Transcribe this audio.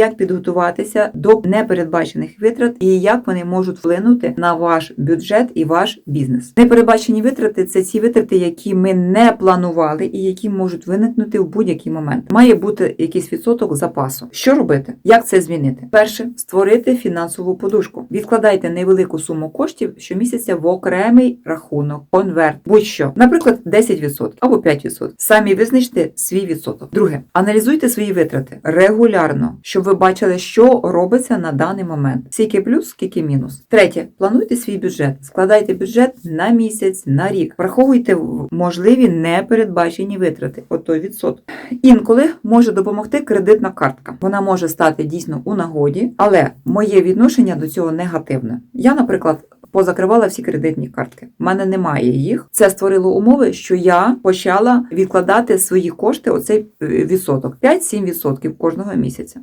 як підготуватися до непередбачених витрат і як вони можуть вплинути на ваш бюджет і ваш бізнес. Непередбачені витрати це ці витрати, які ми не планували і які можуть виникнути в будь-який момент. Має бути якийсь відсоток запасу. Що робити? Як це змінити? Перше, створити фінансову подушку. Відкладайте невелику суму коштів щомісяця в окремий рахунок, конверт, будь-що, наприклад, 10% або 5%. Самі визначте свій відсоток. Друге, аналізуйте свої витрати регулярно, щоб ви бачили, що робиться на даний момент. Скільки плюс, скільки мінус. Третє, плануйте свій бюджет. Складайте бюджет на місяць, на рік. Враховуйте можливі непередбачені витрати. От той відсоток. Інколи може допомогти кредитна картка. Вона може стати дійсно у нагоді, але моє відношення до цього негативне. Я, наприклад. Позакривала всі кредитні картки. У мене немає їх. Це створило умови, що я почала відкладати свої кошти. Оцей е, відсоток 5-7% кожного місяця.